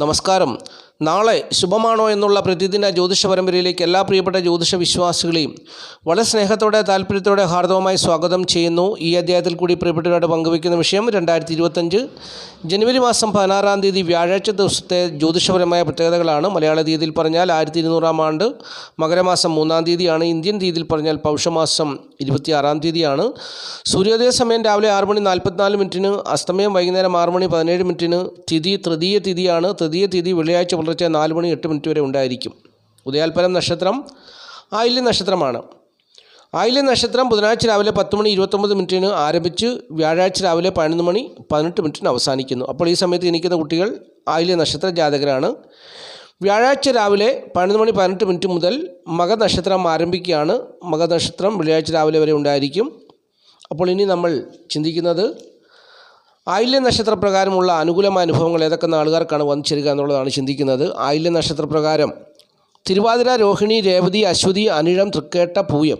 നമസ്കാരം നാളെ ശുഭമാണോ എന്നുള്ള പ്രതിദിന ജ്യോതിഷ പരമ്പരയിലേക്ക് എല്ലാ പ്രിയപ്പെട്ട ജ്യോതിഷ വിശ്വാസികളെയും വളരെ സ്നേഹത്തോടെ താല്പര്യത്തോടെ ഹാർദവമായി സ്വാഗതം ചെയ്യുന്നു. ഈ അധ്യായത്തിൽ കൂടി പ്രിയപ്പെട്ടവരോട് പങ്കുവയ്ക്കുന്ന വിഷയം രണ്ടായിരത്തി ഇരുപത്തഞ്ച് ജനുവരി മാസം പതിനാറാം തീയതി വ്യാഴാഴ്ച ദിവസത്തെ ജ്യോതിഷപരമായ പ്രത്യേകതകളാണ് മലയാള തീയതിയിൽ പറഞ്ഞാൽ ആയിരത്തി ഇരുന്നൂറാം ആണ്ട് മകരമാസം മൂന്നാം തീയതിയാണ്. ഇന്ത്യൻ തീയതിയിൽ പറഞ്ഞാൽ പൗഷമാസം ഇരുപത്തിയാറാം തീയതിയാണ്. സൂര്യോദയ സമയം രാവിലെ ആറ് മണി നാൽപ്പത്തിനാല് മിനിറ്റിന് അസ്തമയം വൈകുന്നേരം ആറ് മണി പതിനേഴ് മിനിറ്റിന് തിഥി തൃതീയ തിഥിയാണ്. തൃതീയ തിഥി വെള്ളിയാഴ്ച പുലർച്ചെ നാല് മണി എട്ട് മിനിറ്റ് വരെ ഉണ്ടായിരിക്കും. ഉദയാൽപരം നക്ഷത്രം ആയില്യ നക്ഷത്രമാണ്. ആയില്യ നക്ഷത്രം ബുധനാഴ്ച രാവിലെ പത്ത് മണി ഇരുപത്തൊമ്പത് മിനിറ്റിന് ആരംഭിച്ച് വ്യാഴാഴ്ച രാവിലെ പതിനൊന്ന് മണി പതിനെട്ട് മിനിറ്റിന് അവസാനിക്കുന്നു. അപ്പോൾ ഈ സമയത്ത് ജനിക്കുന്ന കുട്ടികൾ ആയില്യ നക്ഷത്ര ജാതകരാണ്. വ്യാഴാഴ്ച രാവിലെ പതിനൊന്ന് മണി പതിനെട്ട് മിനിറ്റ് മുതൽ മകനക്ഷത്രം ആരംഭിക്കുകയാണ്. മകനക്ഷത്രം വെള്ളിയാഴ്ച രാവിലെ വരെ ഉണ്ടായിരിക്കും. അപ്പോൾ ഇനി നമ്മൾ ചിന്തിക്കുന്നത് ആയില്യ നക്ഷത്രപ്രകാരമുള്ള അനുകൂലമായ അനുഭവങ്ങൾ ഏതൊക്കെ നാളുകാർക്കാണ് വന്നു ചേരുക എന്നുള്ളതാണ് ചിന്തിക്കുന്നത്. ആയില്യ നക്ഷത്രപ്രകാരം തിരുവാതിര രോഹിണി രേവതി അശ്വതി അനിഴം തൃക്കേട്ട പൂയം.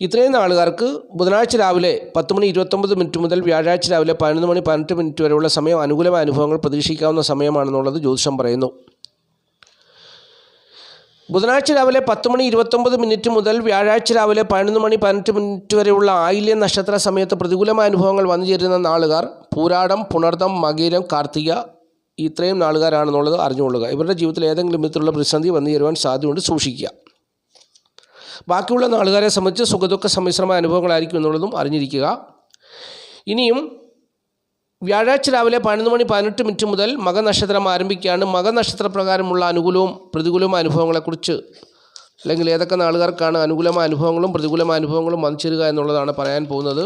ഇത്രയും നാളുകാർക്ക് ബുധനാഴ്ച രാവിലെ പത്ത് മണി ഇരുപത്തൊമ്പത് മിനിറ്റ് മുതൽ വ്യാഴാഴ്ച രാവിലെ പതിനൊന്ന് മണി പതിനെട്ട് മിനിറ്റ് വരെയുള്ള സമയം അനുകൂലമായ അനുഭവങ്ങൾ പ്രതീക്ഷിക്കാവുന്ന സമയമാണെന്നുള്ളത് ജ്യോതിഷം പറയുന്നു. ബുധനാഴ്ച രാവിലെ പത്ത് മണി ഇരുപത്തൊമ്പത് മിനിറ്റ് മുതൽ വ്യാഴാഴ്ച രാവിലെ പതിനൊന്ന് മണി പതിനെട്ട് മിനിറ്റ് വരെയുള്ള ആയില്യ നക്ഷത്ര സമയത്ത് പ്രതികൂലമായ അനുഭവങ്ങൾ വന്നു ചേരുന്ന നാളുകാർ പൂരാടം പുണർദം മകീരം കാർത്തിക ഇത്രയും നാളുകാരാണെന്നുള്ളത് അറിഞ്ഞുകൊള്ളുക. ഇവരുടെ ജീവിതത്തിൽ ഏതെങ്കിലും വിധത്തിലുള്ള പ്രതിസന്ധി വന്നു ചേരുവാൻ സാധ്യതയുണ്ട് സൂക്ഷിക്കുക. ബാക്കിയുള്ള നാളുകാരെ സംബന്ധിച്ച് സുഖദുഃഖ സമ്മിശ്രമായ അനുഭവങ്ങളായിരിക്കും എന്നുള്ളതും അറിഞ്ഞിരിക്കുക. ഇനിയും വ്യാഴാഴ്ച രാവിലെ പതിനൊന്ന് മണി പതിനെട്ട് മിനിറ്റ് മുതൽ മകനക്ഷത്രം ആരംഭിക്കുകയാണ്. മകനക്ഷത്ര പ്രകാരമുള്ള അനുകൂലവും പ്രതികൂലവും അനുഭവങ്ങളെക്കുറിച്ച് അല്ലെങ്കിൽ ഏതൊക്കെ നാളുകാർക്കാണ് അനുകൂലമായ അനുഭവങ്ങളും പ്രതികൂലമായ അനുഭവങ്ങളും വന്നിച്ചേരുക എന്നുള്ളതാണ് പറയാൻ പോകുന്നത്.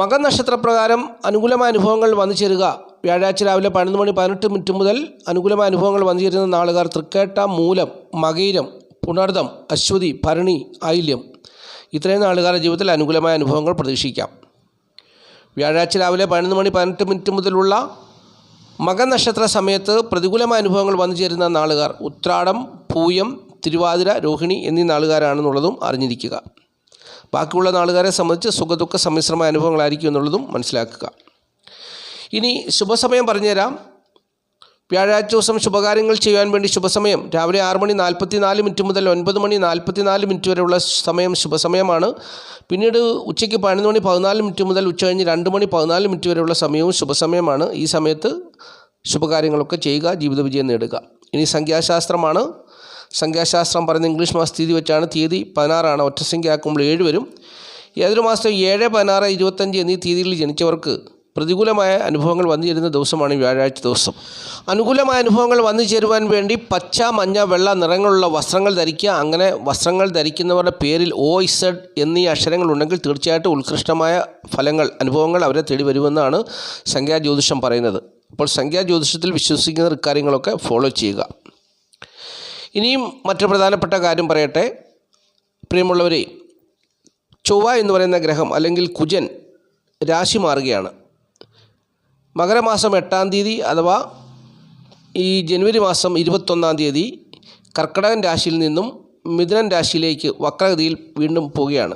മകനക്ഷത്രപ്രകാരം അനുകൂലമായ അനുഭവങ്ങൾ വന്നു ചേരുക വ്യാഴാഴ്ച രാവിലെ പതിനൊന്ന് മണി പതിനെട്ട് മിനിറ്റ് മുതൽ അനുകൂലമായ അനുഭവങ്ങൾ വന്നു ചേരുന്ന നാളുകാർ തൃക്കേട്ട മൂലം മകീരം പുണർദം അശ്വതി ഭരണി ആയില്യം ഇത്രയും നാളുകാരുടെ ജീവിതത്തിൽ അനുകൂലമായ അനുഭവങ്ങൾ പ്രതീക്ഷിക്കാം. വ്യാഴാഴ്ച രാവിലെ പതിനൊന്ന് മണി പതിനെട്ട് മിനിറ്റ് മുതലുള്ള മകനക്ഷത്ര സമയത്ത് പ്രതികൂലമായ അനുഭവങ്ങൾ വന്നു ചേരുന്ന നാളുകാർ ഉത്രാടം പൂയം തിരുവാതിര രോഹിണി എന്നീ നാളുകാരാണെന്നുള്ളതും അറിഞ്ഞിരിക്കുക. ബാക്കിയുള്ള നാളുകാരെ സംബന്ധിച്ച് സുഖദുഃഖ സമ്മിശ്രമായ അനുഭവങ്ങളായിരിക്കും എന്നുള്ളതും മനസ്സിലാക്കുക. ഇനി ശുഭസമയം പറഞ്ഞുതരാം. വ്യാഴാഴ്ച ദിവസം ശുഭകാര്യങ്ങൾ ചെയ്യാൻ വേണ്ടി ശുഭസമയം. രാവിലെ ആറ് മണി നാൽപ്പത്തി നാല് മിനിറ്റ് മുതൽ ഒൻപത് മണി നാൽപ്പത്തി നാല് മിനിറ്റ് വരെയുള്ള സമയം ശുഭസമയമാണ്. പിന്നീട് ഉച്ചയ്ക്ക് പതിനൊന്ന് മണി പതിനാല് മിനിറ്റ് മുതൽ ഉച്ച കഴിഞ്ഞ് രണ്ട് മണി പതിനാല് മിനിറ്റ് വരെയുള്ള സമയവും ശുഭസമയമാണ്. ഈ സമയത്ത് ശുഭകാര്യങ്ങളൊക്കെ ചെയ്യുക ജീവിത വിജയം നേടുക. ഇനി സംഖ്യാശാസ്ത്രമാണ്. സംഖ്യാശാസ്ത്രം പറയുന്ന ഇംഗ്ലീഷ് മാസ തീയതി വെച്ചാണ് തീയതി. പതിനാറാണ്. ഒറ്റസംഖ്യ ആക്കുമ്പോൾ ഏഴ് വരും. ഏതൊരു മാസം ഏഴ് പതിനാറ് ഇരുപത്തഞ്ച് എന്നീ തീയതികളിൽ ജനിച്ചവർക്ക് പ്രതികൂലമായ അനുഭവങ്ങൾ വന്നു ചേരുന്ന ദിവസമാണ് വ്യാഴാഴ്ച ദിവസം. അനുകൂലമായ അനുഭവങ്ങൾ വന്നു ചേരുവാൻ വേണ്ടി പച്ച മഞ്ഞ വെള്ള നിറങ്ങളുള്ള വസ്ത്രങ്ങൾ ധരിക്കുക. അങ്ങനെ വസ്ത്രങ്ങൾ ധരിക്കുന്നവരുടെ പേരിൽ ഒ ഇസഡ് എന്നീ അക്ഷരങ്ങൾ ഉണ്ടെങ്കിൽ തീർച്ചയായിട്ടും ഉത്കൃഷ്ടമായ ഫലങ്ങൾ അനുഭവങ്ങൾ അവരെ തേടി വരുമെന്നാണ് സംഖ്യാജ്യോതിഷം പറയുന്നത്. അപ്പോൾ സംഖ്യാജ്യോതിഷത്തിൽ വിശ്വസിക്കുന്ന കാര്യങ്ങളൊക്കെ ഫോളോ ചെയ്യുക. ഇനിയും മറ്റു പ്രധാനപ്പെട്ട കാര്യം പറയട്ടെ. പ്രിയമുള്ളവരെ ചൊവ്വ എന്ന് പറയുന്ന ഗ്രഹം അല്ലെങ്കിൽ കുജൻ രാശി മാറുകയാണ്. മകരമാസം എട്ടാം തീയതി അഥവാ ഈ ജനുവരി മാസം ഇരുപത്തൊന്നാം തീയതി കർക്കിടകൻ രാശിയിൽ നിന്നും മിഥുനൻ രാശിയിലേക്ക് വക്രഗതിയിൽ വീണ്ടും പോവുകയാണ്.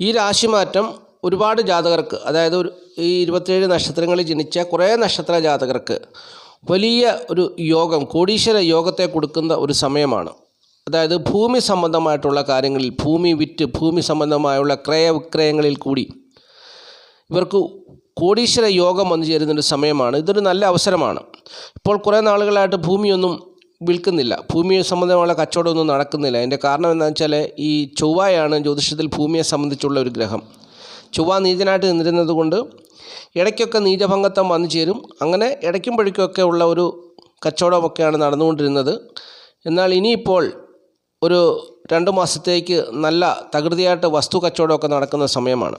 ഈ രാശിമാറ്റം ഒരുപാട് ജാതകർക്ക് അതായത് ഒരു ഈ ഇരുപത്തേഴ് നക്ഷത്രങ്ങളിൽ ജനിച്ച കുറേ നക്ഷത്ര ജാതകർക്ക് വലിയ ഒരു യോഗം കോടീശ്വര യോഗത്തെ കൊടുക്കുന്ന ഒരു സമയമാണ്. അതായത് ഭൂമി സംബന്ധമായിട്ടുള്ള കാര്യങ്ങളിൽ ഭൂമി വിറ്റ് ഭൂമി സംബന്ധമായുള്ള ക്രയവിക്രയങ്ങളിൽ കൂടി ഇവർക്ക് കോടീശ്വര യോഗം വന്നു ചേരുന്നൊരു സമയമാണ്. ഇതൊരു നല്ല അവസരമാണ്. ഇപ്പോൾ കുറേ നാളുകളായിട്ട് ഭൂമിയൊന്നും വിൽക്കുന്നില്ല. ഭൂമി സംബന്ധമായ കച്ചവടമൊന്നും നടക്കുന്നില്ല. അതിന്റെ കാരണം എന്താണെന്ന് വെച്ചാൽ ഈ ചൊവ്വയാണ് ജ്യോതിഷത്തിൽ ഭൂമിയെ സംബന്ധിച്ചുള്ള ഒരു ഗ്രഹം. ചൊവ്വ നീചനായിട്ട് നിന്നിരുന്നത് കൊണ്ട് ഇടയ്ക്കൊക്കെ നീചഭംഗത്വം വന്നു ചേരും. അങ്ങനെ ഇടയ്ക്കും പഴിക്കൊക്കെ ഉള്ള ഒരു കച്ചവടമൊക്കെയാണ് നടന്നുകൊണ്ടിരുന്നത്. എന്നാൽ ഇനിയിപ്പോൾ ഒരു രണ്ട് മാസത്തേക്ക് നല്ല തകൃതിയായിട്ട് വസ്തു കച്ചവടമൊക്കെ നടക്കുന്ന സമയമാണ്.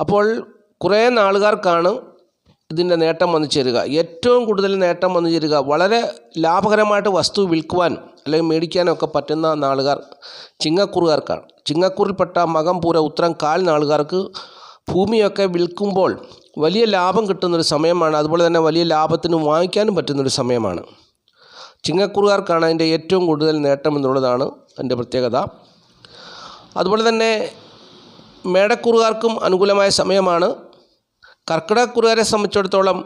അപ്പോൾ കുറേ നാളുകാർക്കാണ് ഇതിന്റെ നേട്ടം വന്നു ചേരുക. ഏറ്റവും കൂടുതൽ നേട്ടം വന്നു ചേരുക. വളരെ ലാഭകരമായിട്ട് വസ്തു വിൽക്കുവാൻ അല്ലെങ്കിൽ മേടിക്കാനൊക്കെ പറ്റുന്ന നാളുകാർ ചിങ്ങക്കൂറുകാർക്കാണ്. ചിങ്ങക്കൂറിൽപ്പെട്ട മകം പൂര ഉത്തരം കാൽ നാളുകാർക്ക് ഭൂമിയൊക്കെ വിൽക്കുമ്പോൾ വലിയ ലാഭം കിട്ടുന്നൊരു സമയമാണ്. അതുപോലെ തന്നെ വലിയ ലാഭത്തിന് വാങ്ങിക്കാനും പറ്റുന്നൊരു സമയമാണ്. ചിങ്ങക്കൂറുകാർക്കാണ് അതിന്റെ ഏറ്റവും കൂടുതൽ നേട്ടം എന്നുള്ളതാണ് എന്റെ പ്രത്യേകത. അതുപോലെ തന്നെ മേടക്കൂറുകാർക്കും അനുകൂലമായ സമയമാണ്. കർക്കിടകക്കുറുകാരെ സംബന്ധിച്ചിടത്തോളം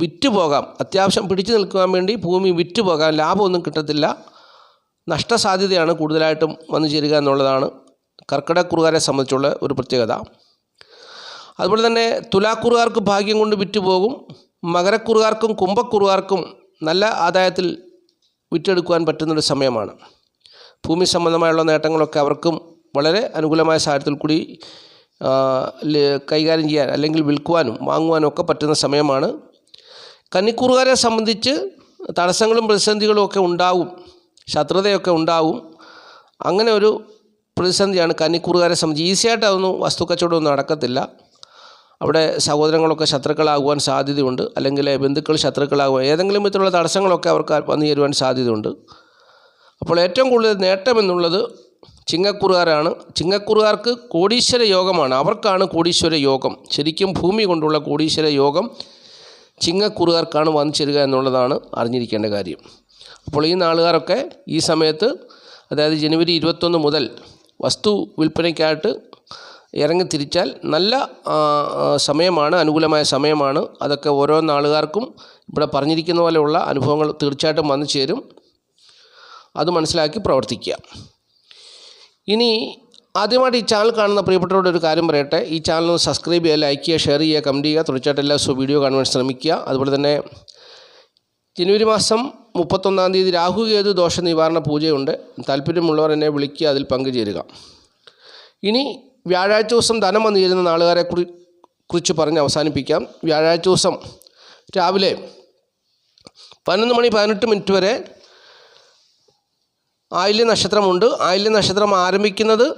വിറ്റ് പോകാം അത്യാവശ്യം പിടിച്ചു നിൽക്കുവാൻ വേണ്ടി ഭൂമി വിറ്റ് പോകാം ലാഭമൊന്നും കിട്ടത്തില്ല. നഷ്ടസാധ്യതയാണ് കൂടുതലായിട്ടും വന്നു ചേരുക എന്നുള്ളതാണ് കർക്കിടക്കുറുകാരെ സംബന്ധിച്ചുള്ള ഒരു പ്രത്യേകത. അതുപോലെ തന്നെ തുലാക്കുറുകാർക്ക് ഭാഗ്യം കൊണ്ട് വിറ്റ് പോകും മകരക്കുറുകാർക്കും കുംഭക്കുറുകാർക്കും നല്ല ആദായത്തിൽ വിറ്റെടുക്കുവാൻ പറ്റുന്നൊരു സമയമാണ്. ഭൂമി സംബന്ധമായുള്ള നേട്ടങ്ങളൊക്കെ അവർക്കും വളരെ അനുകൂലമായ സാഹചര്യത്തിൽ കൂടി കൈകാര്യം ചെയ്യാൻ അല്ലെങ്കിൽ വിൽക്കുവാനും വാങ്ങുവാനും ഒക്കെ പറ്റുന്ന സമയമാണ്. കന്നിക്കൂറുകാരെ സംബന്ധിച്ച് തടസ്സങ്ങളും പ്രതിസന്ധികളും ഒക്കെ ഉണ്ടാവും. ശത്രുതയൊക്കെ ഉണ്ടാവും. അങ്ങനെ ഒരു പ്രതിസന്ധിയാണ് കന്നിക്കൂറുകാരെ സംബന്ധിച്ച്. ഈസിയായിട്ട് അതൊന്നും വസ്തുക്കച്ചവടമൊന്നും നടക്കത്തില്ല. അവിടെ സഹോദരങ്ങളൊക്കെ ശത്രുക്കളാകുവാൻ സാധ്യതയുണ്ട്. അല്ലെങ്കിൽ ബന്ധുക്കൾ ശത്രുക്കളാകുവാൻ ഏതെങ്കിലും വിധത്തിലുള്ള തടസ്സങ്ങളൊക്കെ അവർക്ക് വന്നു ചേരുവാൻ സാധ്യതയുണ്ട്. അപ്പോൾ ഏറ്റവും കൂടുതൽ നേട്ടം എന്നുള്ളത് ചിങ്ങക്കുറുകാരാണ്. ചിങ്ങക്കുറുകാർക്ക് കോടീശ്വര യോഗമാണ്. അവർക്കാണ് കോടീശ്വര യോഗം. ശരിക്കും ഭൂമി കൊണ്ടുള്ള കോടീശ്വര യോഗം ചിങ്ങക്കുറുകാർക്കാണ് വന്നു ചേരുക എന്നുള്ളതാണ് അറിഞ്ഞിരിക്കേണ്ട കാര്യം. അപ്പോൾ ഈ നാളുകാരൊക്കെ ഈ സമയത്ത് അതായത് ജനുവരി ഇരുപത്തൊന്ന് മുതൽ വസ്തു വിൽപ്പനയ്ക്കായിട്ട് ഇറങ്ങി തിരിച്ചാൽ നല്ല സമയമാണ് അനുകൂലമായ സമയമാണ്. അതൊക്കെ ഓരോ നാളുകാർക്കും ഇവിടെ പറഞ്ഞിരിക്കുന്ന പോലെയുള്ള അനുഭവങ്ങൾ തീർച്ചയായിട്ടും വന്നു ചേരും. അത് മനസ്സിലാക്കി പ്രവർത്തിക്കുക. ഇനി ആദ്യമായിട്ട് ഈ ചാനൽ കാണുന്ന പ്രിയപ്പെട്ടവരോട് ഒരു കാര്യം പറയട്ടെ. ഈ ചാനൽ ഒന്ന് സബ്സ്ക്രൈബ് ചെയ്യുക ലൈക്ക് ചെയ്യുക ഷെയർ ചെയ്യുക കമന്റ് ചെയ്യുക. തീർച്ചയായിട്ടും എല്ലാ ദിവസവും വീഡിയോ കാണുവാൻ ശ്രമിക്കുക. അതുപോലെ തന്നെ ജനുവരി മാസം മുപ്പത്തൊന്നാം തീയതി രാഹു കേതു ദോഷ നിവാരണ പൂജയുണ്ട്. താല്പര്യമുള്ളവർ എന്നെ വിളിക്കുക അതിൽ പങ്കുചേരുക. ഇനി വ്യാഴാഴ്ച ദിവസം ധനം വന്നു ചേരുന്ന നാളുകാരെ കുറി കുറിച്ച് പറഞ്ഞ് അവസാനിപ്പിക്കാം. വ്യാഴാഴ്ച ദിവസം രാവിലെ പതിനൊന്ന് മണി പതിനെട്ട് മിനിറ്റ് വരെ ആയില്യ നക്ഷത്രമുണ്ട്. ആയില്യ നക്ഷത്രം ആരംഭിക്കുന്നത്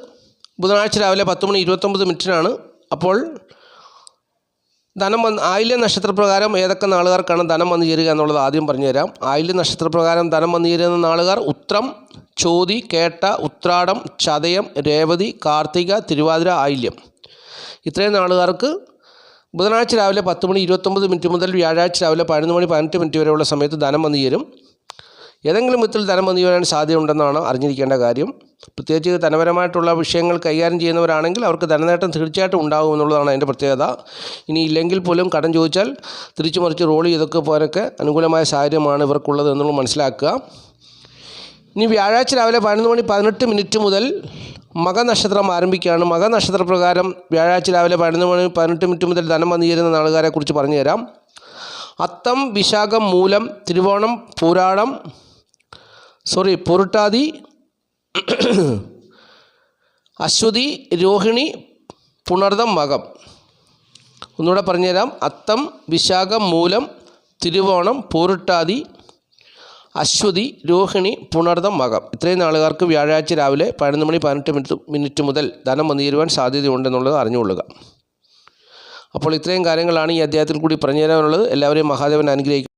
ബുധനാഴ്ച രാവിലെ പത്ത് മണി ഇരുപത്തൊമ്പത് മിനിറ്റിനാണ്. അപ്പോൾ ധനം വന്ന് ആയില്യ നക്ഷത്രപ്രകാരം ഏതൊക്കെ നാളുകാർക്കാണ് ധനം വന്നു ചേരുക എന്നുള്ളത് ആദ്യം പറഞ്ഞുതരാം. ആയില്യ നക്ഷത്രപ്രകാരം ധനം വന്നു ചേരുന്ന നാളുകാർ ഉത്രം ചോതി കേട്ട ഉത്രാടം ചതയം രേവതി കാർത്തിക തിരുവാതിര ആയില്യം. ഇത്രയും നാളുകാർക്ക് ബുധനാഴ്ച രാവിലെ പത്ത് മണി ഇരുപത്തൊമ്പത് മിനിറ്റ് മുതൽ വ്യാഴാഴ്ച രാവിലെ പതിനൊന്ന് മണി പതിനെട്ട് മിനിറ്റ് വരെയുള്ള സമയത്ത് ധനം വന്നു ചേരും. ഏതെങ്കിലും വിധത്തിൽ ധനം വന്നു ചേരാൻ സാധ്യതയുണ്ടെന്നാണ് അറിഞ്ഞിരിക്കേണ്ട കാര്യം. പ്രത്യേകിച്ച് ധനപരമായിട്ടുള്ള വിഷയങ്ങൾ കൈകാര്യം ചെയ്യുന്നവരാണെങ്കിൽ അവർക്ക് ധനനേട്ടം തീർച്ചയായിട്ടും ഉണ്ടാകും എന്നുള്ളതാണ് അതിന്റെ പ്രത്യേകത. ഇനി ഇല്ലെങ്കിൽ പോലും കടം ചോദിച്ചാൽ തിരിച്ചു മറിച്ച് റോൾ ചെയ്തൊക്കെ പോലൊക്കെ അനുകൂലമായ സാഹചര്യമാണ് ഇവർക്കുള്ളത് എന്നുള്ളത് മനസ്സിലാക്കുക. ഇനി വ്യാഴാഴ്ച രാവിലെ പതിനൊന്ന് മണി പതിനെട്ട് മിനിറ്റ് മുതൽ മകനക്ഷത്രം ആരംഭിക്കുകയാണ്. മകനക്ഷത്രപ്രകാരം വ്യാഴാഴ്ച രാവിലെ പതിനൊന്ന് മണി പതിനെട്ട് മിനിറ്റ് മുതൽ ധനം വന്നു ചേരുന്ന പറഞ്ഞുതരാം. അത്തം വിശാഖം മൂലം തിരുവോണം പൂരാടം സോറി പൊരുട്ടാതി അശ്വതി രോഹിണി പുണർദം മകം. ഒന്നുകൂടെ പറഞ്ഞുതരാം. അത്തം വിശാഖം മൂലം തിരുവോണം പൂരുട്ടാതി അശ്വതി രോഹിണി പുണർദം മകം. ഇത്രയും നാളുകാർക്ക് വ്യാഴാഴ്ച രാവിലെ പതിനൊന്ന് മണി പതിനെട്ട് മിനിറ്റ് മിനിറ്റ് മുതൽ ധനം വന്നു ചേരുവാൻ സാധ്യതയുണ്ടെന്നുള്ളത് അറിഞ്ഞുകൊള്ളുക. അപ്പോൾ ഇത്രയും കാര്യങ്ങളാണ് ഈ അധ്യായത്തിൽ കൂടി പറഞ്ഞു തരാനുള്ളത് എല്ലാവരെയും മഹാദേവൻ അനുഗ്രഹിക്കും